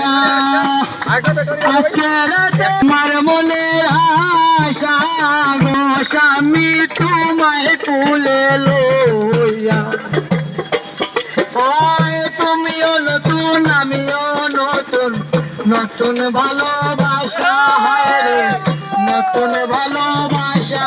আশা। আজকে রাতে আমার মনের আশা গো স্বামী তোমায় তুলে লইয়া। তুমিও নতুন আমিও নতুন। নতুন ভালোবাসা হয় নতুন ভালোবাসা।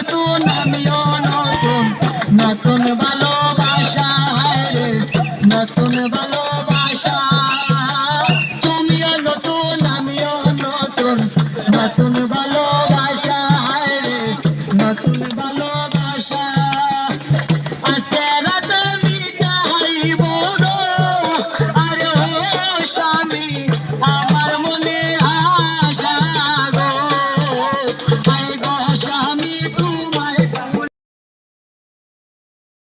নতুন আমিও নতুন নতুন ভালোবাসা রে নতুন ভালোবাসা। তুমিও নতুন আমিও নতুন নতুন